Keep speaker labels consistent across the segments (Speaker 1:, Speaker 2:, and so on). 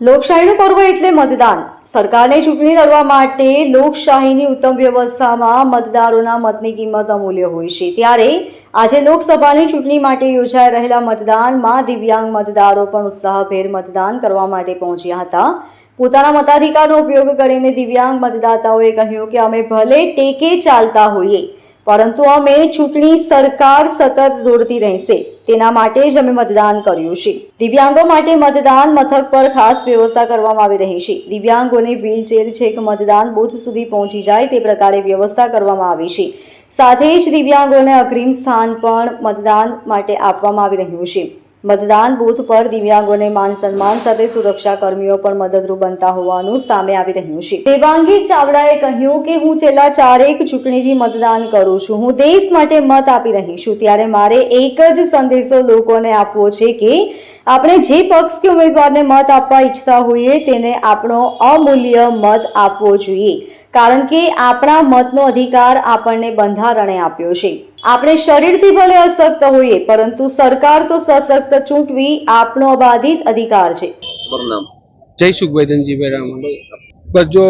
Speaker 1: લોકશાહીનું પર્વ એટલે મતદાન. સરકારને ચૂંટણી લડવા માટે લોકશાહીની ઉત્તમ વ્યવસ્થામાં મતદારોના મતની કિંમત અમૂલ્ય હોય છે. ત્યારે આજે લોકસભાની ચૂંટણી માટે યોજાઈ રહેલા મતદાનમાં દિવ્યાંગ મતદારો પણ ઉત્સાહભેર મતદાન કરવા માટે પહોંચ્યા હતા. પોતાના મતાધિકારનો ઉપયોગ કરીને દિવ્યાંગ મતદાતાઓએ કહ્યું કે અમે ભલે ટેકે ચાલતા હોઈએ પરંતુ અમે ચૂંટણી સરકાર સતત દોડતી રહેશે. તેના માટે જ અમે મતદાન કર્યું છે. દિવ્યાંગો માટે મતદાન મથક પર ખાસ વ્યવસ્થા કરવામાં આવી રહી છે. દિવ્યાંગોને વ્હીલચેર છેક મતદાન બૂથ સુધી પહોંચી જાય તે પ્રકારે વ્યવસ્થા કરવામાં આવી છે. સાથે જ દિવ્યાંગોને અગ્રિમ સ્થાન પણ મતદાન માટે આપવામાં આવી રહ્યું છે. મતદાન બૂથ પર દિવ્યાંગોને માન સન્માન સાથે સુરક્ષા કર્મીઓ પણ મદદરૂપ બનતા હોવાનું સામે આવી રહ્યું છે. દેવાંગી ચાવડાએ કહ્યું કે હું છેલ્લા ચારેક ચૂંટણીથી મતદાન કરું છું. હું દેશ માટે મત આપી રહી છું. ત્યારે મારે એક જ સંદેશો લોકોને આપવો છે કે આપણે જે પક્ષ કે ઉમેદવારને મત આપવા ઈચ્છતા હોઈએ, તેને આપણો અમૂલ્ય મત આપવો જોઈએ. કારણ કે આપણા મતનો અધિકાર આપણને બંધારણે આપ્યો છે. આપણે શરીરથી ભલે અશક્ત હોઈએ પરંતુ સરકાર તો સશક્ત ચૂંટવી આપણો અબાધિત અધિકાર છે.
Speaker 2: જય રામણ બસ જો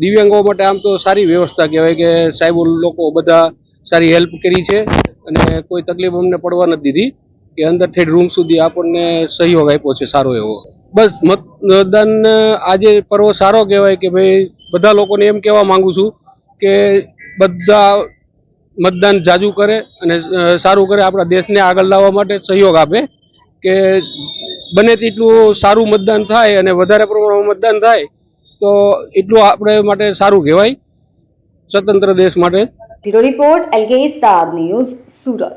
Speaker 2: દિવ્યાંગો માટે આમ તો સારી વ્યવસ્થા કહેવાય કે સાહેબ લોકો બધા સારી હેલ્પ કરી છે અને કોઈ તકલીફ અમને પડવા નથી દીધી કે અંદર ઠેઠ રૂમ સુધી આપણને સહયોગ આપ્યો છે સારો એવો. બસ મતદાન આજે પર્વ સારો કહેવાય કે ભાઈ બધા લોકોને એમ કહેવા માંગુ છું કે બધા મતદાન જાજુ કરે અને સારું કરે, આપણા દેશને આગળ લાવવા માટે સહયોગ આપે કે બને તેટલું સારું મતદાન થાય અને વધારે પ્રમાણમાં મતદાન થાય તો એટલું આપણે માટે સારું કહેવાય. સ્વતંત્ર દેશ માટે.
Speaker 1: Report, LK star news, Surat.